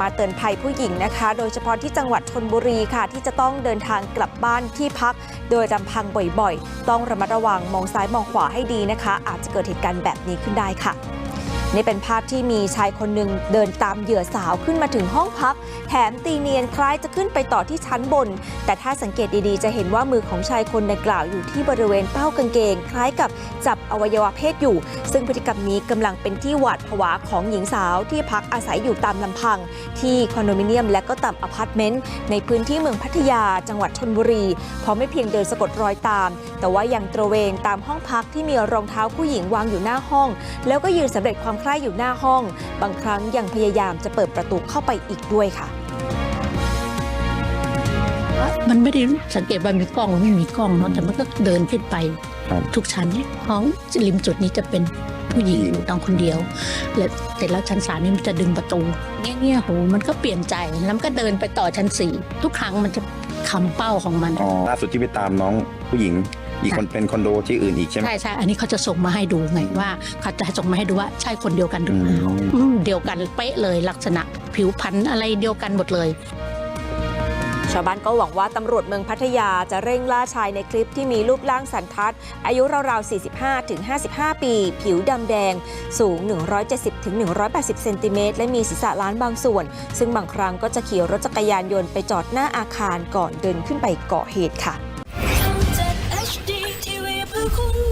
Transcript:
มาเตือนภัยผู้หญิงนะคะ โดยเฉพาะที่จังหวัดชนบุรีค่ะ ที่จะต้องเดินทางกลับบ้านที่พัก โดยลำพังบ่อยๆ ต้องระมัดระวังมองซ้ายมองขวาให้ดีนะคะ อาจจะเกิดเหตุการณ์แบบนี้ขึ้นได้ค่ะ นี่เป็นภาพที่มีชายคนหนึ่งเดินตามเหยื่อสาวขึ้นมาถึงห้องพัก แถมตีเนียนคล้ายจะขึ้นไปต่อที่ชั้นบน แต่ถ้าสังเกตดีๆ จะเห็นว่ามือของชายคนดังกล่าวอยู่ที่บริเวณเป้ากางเกง คล้ายกับจับอวัยวะเพศอยู่ ซึ่งพฤติกรรมนี้กำลังเป็นที่หวาดผวาของหญิงสาวที่พักอาศัยอยู่ตามลำพัง ที่คอนโดมิเนียมและก็ตามอพาร์ตเมนต์ในพื้นที่เมืองพัทยา จังหวัดชนบุรีเพราะไม่เพียงเดินสะกดรอยตาม แต่ว่ายังตระเวนตามห้องพักที่มีรองเท้าผู้หญิงวางอยู่หน้าห้อง แล้วก็ยืนสำเร็จความใคร่อยู่หน้าห้อง บางครั้งยังพยายามจะเปิดประตูเข้าไปอีกด้วยค่ะ มันไม่ได้สังเกตว่ามีกล้องหรือไม่มีกล้องเนาะแต่มันก็เดินขึ้นไป ครับ ทุกชั้นห้องริมจุดนี้จะเป็นผู้หญิงตองคนเดียว และแต่แล้วชั้นสามนี่มันจะดึงประตูเงี้ยๆโหมันก็เปลี่ยนใจแล้วมันก็เดินไปต่อชั้นสี่ทุกครั้งมันจะคำเป้าของมัน อ๋อล่าสุดที่ไปตามน้องผู้หญิง อีกคนเป็นคอนโดที่อื่นอีกใช่ไหมใช่ใช่อันนี้เขาจะส่งมาให้ดูไงว่าเขาจะส่งมาให้ดูว่าใช่คนเดียวกันหรือเปล่าอืมอืมเดียวกันเป๊ะเลยลักษณะผิวพรรณอะไรเดียวกันหมดเลยชาวบ้านก็หวังว่าตำรวจเมืองพัทยาจะเร่งล่าชายในคลิปที่มีรูปร่างสันทัด อายุราวๆ 45-55 ปี ผิวดำแดง สูง 170-180 เซนติเมตรและมีศีรษะล้านบางส่วน ซึ่งบางครั้งก็จะขี่รถจักรยานยนต์ไปจอดหน้าอาคารก่อนเดินขึ้นไปก่อเหตุค่ะ คุณ